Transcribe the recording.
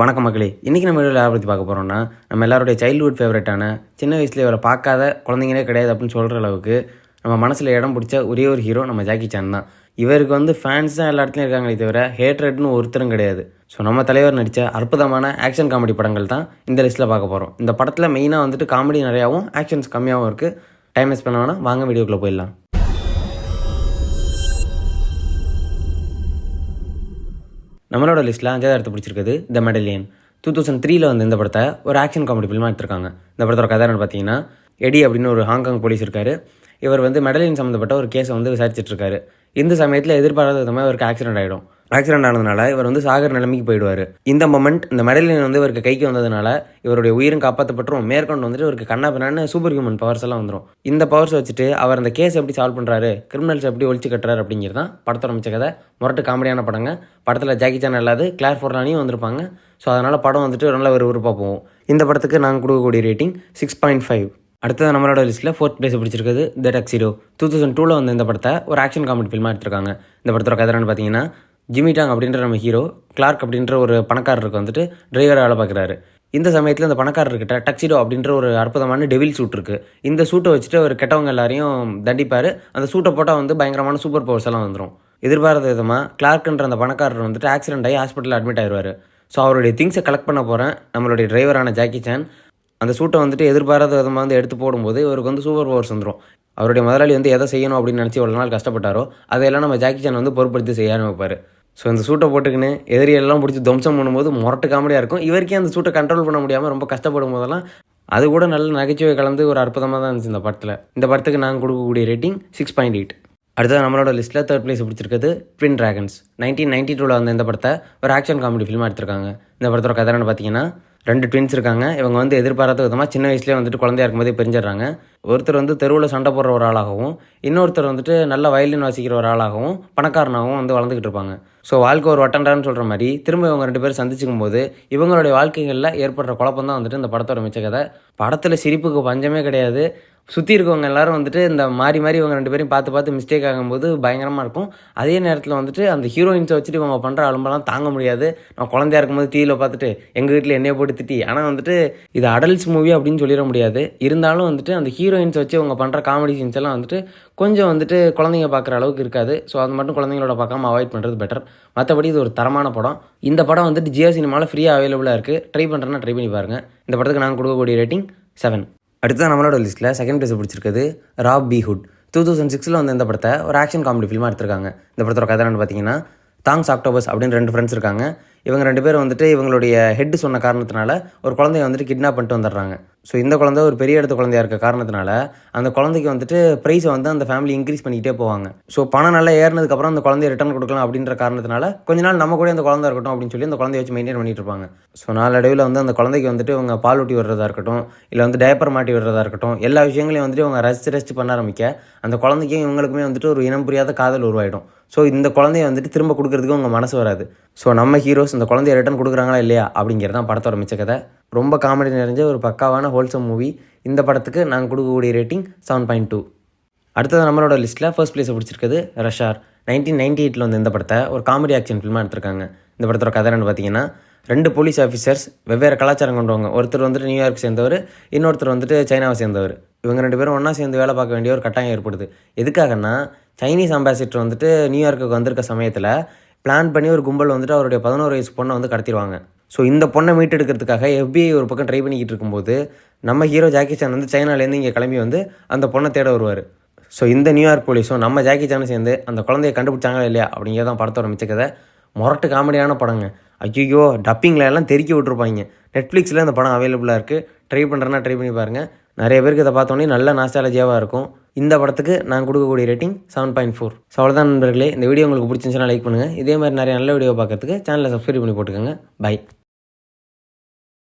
வணக்கம் மக்களே. இன்றைக்கி நம்ம வீடியோவில் யாரை பற்றி பார்க்க போகிறோம்னா நம்ம எல்லாருடைய சைல்ட்ஹுட் ஃபேவரட்டான சின்ன வயசில் இவரை பார்க்காத குழந்தைங்களே கிடையாது அப்படின்னு சொல்கிற அளவுக்கு நம்ம மனசில் இடம் பிடிச்ச ஒரே ஒரு ஹீரோ நம்ம ஜாக்கி சான் தான். இவருக்கு வந்து ஃபேன்ஸ் தான் எல்லா இடத்துலையும் இருக்காங்களே தவிர ஹேட்ரட்னு ஒருத்தரும் கிடையாது. ஸோ நம்ம தலைவர் நடித்த அற்புதமான ஆக்ஷன் காமெடி படங்கள் தான் இந்த லிஸ்ட்டில் பார்க்க போகிறோம் இந்த படத்தில் மெயினாக வந்துட்டு காமெடி நிறையாவும் ஆக்ஷன்ஸ் கம்மியாகவும் இருக்குது டைம் வேஸ்ட் பண்ண வாங்க வீடியோக்குள்ளே போயிடலாம். நம்மளோட லிஸ்ட்டில் அஞ்சாவது இடத்து பிடிச்சிருக்குது த மெடலியன் டூ தௌசண்ட் த்ரீல வந்து இந்த படத்தை ஒரு ஆக்ஷன் காமெடி ஃபிலிமாக எடுத்திருக்காங்க. இந்த படத்தோட கதை என்னன்னு பார்த்தீங்கன்னா எடி அப்படின்னு ஒரு ஹாங்காங் போலீஸ் இருக்கார். இவர் வந்து மெடலியன் சம்மந்தப்பட்ட ஒரு கேஸை வந்து விசாரிச்சிட்ருக்காரு இந்த சமயத்தில் எதிர்பாராத விதமாக இவருக்கு ஆக்சிடென்ட் ஆகிடும் ஆக்சிடென்ட் ஆனதுனால இவர் வந்து சாகர நிலைமைக்கு போயிடுவார். இந்த மொமெண்ட் இந்த மெடலின் வந்து இவருக்கு கைக்கு வந்ததுனால இவருடைய உயிரும் காப்பாற்றப்பட்டுரும் மேற்கொண்டு வந்துட்டு இவருக்கு கண்ணா பின்னான்னு சூப்பர் ஹியூமன் பவர்ஸ் எல்லாம் வந்துடும் இந்த பவர்ஸ் வச்சுட்டு அவர் அந்த கேஸ் எப்படி சால்வ் பண்ணுறாரு கிரிமினல்ஸ் எப்படி ஒழிச்சு கட்டுறாரு அப்படிங்கிறது தான் படத்தோட மிச்ச கதை. முரட்டு காமெடியான படங்க. படத்தில் ஜாக்கி சான் இல்லாது கிளார் ஃபோர்லானியும் வந்திருப்பாங்க. ஸோ அதனால் படம் வந்துட்டு நல்ல ஒரு விருப்பாக போவோம் இந்த படத்துக்கு நாங்கள் கொடுக்கக்கூடிய ரேட்டிங் சிக்ஸ் பாயிண்ட் ஃபைவ் அடுத்தது நம்மளோட லிஸ்ட்டில் ஃபோர்த் பிளேஸ் பிடிச்சிருக்குது த டக்ஸிடோ டூ தௌசண்ட் டூவில் வந்து இந்த படத்தை ஒரு ஆக்ஷன் காமெடி ஃபில்மாக எடுத்திருக்காங்க. இந்த படத்தோட கதை என்னன்னு பார்த்தீங்கன்னா ஜிமிடாங் அப்படின்ற நம்ம ஹீரோ கிளார்க் அப்படின்ற ஒரு பணக்காரருக்கு வந்துட்டு டிரைவராக வேலை பார்க்குறாரு. இந்த சமயத்தில் அந்த பணக்காரர்கிட்ட டக்ஸிடோ அப்படின்ற ஒரு அற்புதமான டெவில் சூட் இருக்குது இந்த சூட்டை வச்சுட்டு அவர் கெட்டவங்க எல்லாரையும் தண்டிப்பார். அந்த சூட்டை போட்டால் வந்து பயங்கரமான சூப்பர் பவர்ஸ் எல்லாம் வந்துடும் எதிர்பாராத விதமாக கிளார்க்ன்ற அந்த பணக்காரர் வந்துட்டு ஆக்சிடென்ட் ஆகி ஹாஸ்பிட்டலில் அட்மிட் ஆயிடுவார் ஸோ அவருடைய திங்ஸை கலெக்ட் பண்ண போகிறேன் நம்மளுடைய டிரைவரான ஜாக்கி சான் அந்த சூட்டை வந்துட்டு எதிர்பாராத விதமாக வந்து எடுத்து போடும்போது இவருக்கு வந்து சூப்பர் பவர்ஸ் வந்துடும் அவருடைய முதலாளி வந்து எதை செய்யணும் அப்படின்னு நினச்சி இவ்வளோ நாள் கஷ்டப்பட்டாரோ அதையெல்லாம் நம்ம ஜாக்கி சான் வந்து பொருட்படுத்தி செய்ய ஆரம்பிப்பார். ஸோ இந்த சூட்டை போட்டுக்கின்னு எதிரியெல்லாம் பிடிச்சி துவம்சம் பண்ணும்போது முரட்டு காமெடியாக இருக்கும். இவருக்கே அந்த சூட்டை கண்ட்ரோல் பண்ண முடியாமல் ரொம்ப கஷ்டப்படும் போதெல்லாம் அது கூட நல்ல நகைச்சுவை கலந்து ஒரு அற்புதமாக தான் இருந்துச்சு இந்த படத்தில். இந்த படத்துக்கு நாங்கள் கொடுக்கக்கூடிய ரேட்டிங் சிக்ஸ் பாயிண்ட் எயிட் அடுத்தது நம்மளோட லிஸ்ட்டில் தேர்ட் பிளேஸ் பிடிச்சிருக்கிறது ட்வின் ட்ராகன்ஸ் நைன்டீன் நைன்டி டூவில் வந்த இந்த படத்தை ஒரு ஆக்ஷன் காமெடி ஃபிலிமாக எடுத்திருக்காங்க. இந்த படத்தோட கதை பார்த்தீங்கன்னா ரெண்டு ட்வின்ஸ் இருக்காங்க. இவங்க வந்து எதிர்பாராத விதமாக சின்ன வயசுலேயே வந்துட்டு குழந்தையா இருக்கும்போதே பிரிஞ்சிடுறாங்க. ஒருத்தர் வந்து தெருவில் சண்டை போடுற ஒரு ஆளாகவும் இன்னொருத்தர் வந்துட்டு நல்ல வயலின் வாசிக்கிற ஒரு ஆளாகவும் பணக்காரனாகவும் வந்து வளர்ந்துக்கிட்டு இருப்பாங்க. ஸோ வாழ்க்கை ஒரு வட்டண்டான்னு சொல்கிற மாதிரி திரும்ப இவங்க ரெண்டு பேரும் சந்திச்சுக்கும் போது இவங்களுடைய வாழ்க்கைகளில் ஏற்படுற குழப்பம் தான் வந்துட்டு இந்த படத்தோட மிச்ச கதை. படத்தில் சிரிப்புக்கு பஞ்சமே கிடையாது. சுற்றி இருக்கவங்க எல்லாரும் வந்துட்டு இந்த மாறி மாறி இவங்க ரெண்டு பேரையும் பார்த்து பார்த்து மிஸ்டேக் ஆகும்போது பயங்கரமாக இருக்கும். அதே நேரத்தில் வந்துட்டு அந்த ஹீரோயின்ஸை வச்சுட்டு இவங்க பண்ணுற அலும்பெல்லாம் தாங்க முடியாது. நான் குழந்தையா இருக்கும்போது டிவியில் பார்த்துட்டு எங்கள் வீட்டில் என்னைய போட்டு திட்டி ஆனால் வந்துட்டு இது அடல்ட்ஸ் மூவி அப்படின்னு சொல்லிட முடியாது. இருந்தாலும் வந்துட்டு அந்த ஹீரோயின்ஸ் வச்சு இவங்க பண்ணுற காமெடி சீன்ஸ் எல்லாம் வந்துட்டு கொஞ்சம் வந்துட்டு குழந்தைங்க பார்க்குற அளவுக்கு இருக்காது. ஸோ அது மட்டும் குழந்தைங்களோட பார்க்காம அவாய்ட் பண்ணுறது பெட்டர் மற்றபடி இது ஒரு தரமான படம். இந்த படம் வந்துட்டு ஜியோ சினிமாவில் ஃப்ரீயாக அவைலபிளாக இருக்குது ட்ரை பண்ணுறேன்னா ட்ரை பண்ணி பாருங்கள் இந்த படத்துக்கு நாங்கள் கொடுக்கக்கூடிய ரேட்டிங் செவன் அடுத்தது நம்மளோட லிஸ்ட்டில் செகண்ட் ப்ளேஸ் பிடிச்சிருக்குது Rob B Hood two thousand சிக்ஸில் வந்து இந்த படத்தை ஒரு ஆக்ஷன் காமெடி ஃபிலிமாக எடுத்திருக்காங்க. இந்த படத்தோட கதை என்னன்னு பார்த்தீங்கன்னா தாங்ஸ் ஆக்டோபஸ் அப்படின்னு ரெண்டு ஃப்ரெண்ட்ஸ் இருக்காங்க. இவங்க ரெண்டு பேரும் வந்துட்டு இவங்களுடைய ஹெட் சொன்ன காரணத்தினால ஒரு குழந்தைய வந்துட்டு கிட்னாப் பண்ணிட்டு வந்துடுறாங்க. ஸோ இந்த குழந்தை ஒரு பெரிய இடத்து குழந்தையா இருக்க காரணத்தினால அந்த குழந்தைக்கு வந்துட்டு ப்ரைஸை வந்து அந்த ஃபேமிலி இன்க்ரீஸ் பண்ணிக்கிட்டே போவாங்க. ஸோ பணம் நல்லா ஏறினதுக்கப்புறம் அந்த குழந்தைய ரிட்டர்ன் கொடுக்கலாம் அப்படின்ற காரணத்தினால கொஞ்ச நாள் நம்ம கூட அந்த குழந்தை இருக்கட்டும் அப்படின்னு சொல்லி அந்த குழந்தைய வச்சு மெயின்டைன் பண்ணிட்டு இருப்பாங்க. ஸோ நாளடைவில் வந்து அந்த குழந்தைக்கு வந்துட்டு இவங்க பால் ஊட்டி விடுறதா இருக்கட்டும் இல்லை வந்து டயப்பர் மாட்டி விடுறதா இருக்கட்டும் எல்லா விஷயங்களையும் வந்துட்டு இவங்க ரசித்து ரசித்து பண்ண ஆரம்பிக்க அந்த குழந்தைக்கும் இவங்களுக்குமே வந்துட்டு ஒரு இனம் புரியாத காதல் உருவாயிடும். ஸோ இந்த குழந்தைய வந்துட்டு திரும்ப கொடுக்குறதுக்கு உங்கள் மனசு வராது. ஸோ நம்ம ஹீரோஸ் இந்த குழந்தைய ரிட்டர்ன் கொடுக்குறாங்களா இல்லையா அப்படிங்கிறது தான் படத்தோட மிச்ச கதை. ரொம்ப காமெடி நிறைஞ்ச ஒரு பக்காவான ஹோல்சம் மூவி இந்த படத்துக்கு நாங்கள் கொடுக்கக்கூடிய ரேட்டிங் செவன் பாயிண்ட் டூ அடுத்தது நம்மளோட லிஸ்ட்டில் ஃபர்ஸ்ட் பிளேஸை பிடிச்சிருக்குது ரஷார் நைன்டீன் நைன்டி எயிட்டில் வந்து இந்த படத்தை ஒரு காமெடி ஆக்ஷன் ஃபில்மாக எடுத்திருக்காங்க. இந்த படத்தோட கதை என்னன்னு பார்த்தீங்கன்னா ரெண்டு போலீஸ் ஆஃபீஸர்ஸ் வெவ்வேறு கலாச்சாரம் கொண்டவங்க. ஒருத்தர் வந்துட்டு நியூயார்க் சேர்ந்தவர் இன்னொருத்தர் வந்துட்டு சைனாவை சேர்ந்தவர். இவங்க ரெண்டு பேரும் ஒன்றா சேர்ந்து வேலை பார்க்க வேண்டிய ஒரு கட்டாயம் ஏற்படுது. எதுக்காகன்னா சைனீஸ் அம்பாசிடர் வந்துட்டு நியூயார்க்கு வந்திருக்க சமயத்தில் பிளான் பண்ணி ஒரு கும்பல் வந்துட்டு அவருடைய பதினோரு வயசு பொண்ணை வந்து கடத்திடுவாங்க. ஸோ இந்த பொண்ணை மீட்டெடுக்கிறதுக்காக எஃபிஐ ஒரு பக்கம் ட்ரை பண்ணிக்கிட்டு இருக்கும்போது நம்ம ஹீரோ ஜாக்கி சான் வந்து சைனாலேருந்து இங்கே கிளம்பி வந்து அந்த பொண்ணை தேட வருவார். ஸோ இந்த நியூயார்க் போலீஸும் நம்ம ஜாக்கி சானும் சேர்ந்து அந்த குழந்தைய கண்டுபிடிச்சாங்களா இல்லையா அப்படிங்கிறதான் படத்தோட மிச்ச கதை முரட்டு காமெடியான படங்க. ஐயோ டப்பிங்கில் எல்லாம் தெறிக்கி விட்டுருப்பாங்க. நெட்ஃப்ளிக்ஸில் அந்த படம் அவைலபிளாக இருக்குது ட்ரை பண்ணுறேன்னா ட்ரை பண்ணி பாருங்கள் நிறைய பேருக்கு இதை பார்த்தோன்னே நல்ல நாஸ்டாலஜியாவாக இருக்கும். இந்த படத்துக்கு நான் கொடுக்கக்கூடிய rating seven point four so அவ்வளோதான் நண்பர்களே. இந்த வீடியோ உங்களுக்கு பிடிச்சிருந்துச்சுன்னா லைக் பண்ணுங்கள் இதே மாதிரி நிறைய நல்ல வீடியோ பார்க்குறதுக்கு சேனலை சப்ஸ்கிரைப் பண்ணி போட்டுக்கோங்க. பை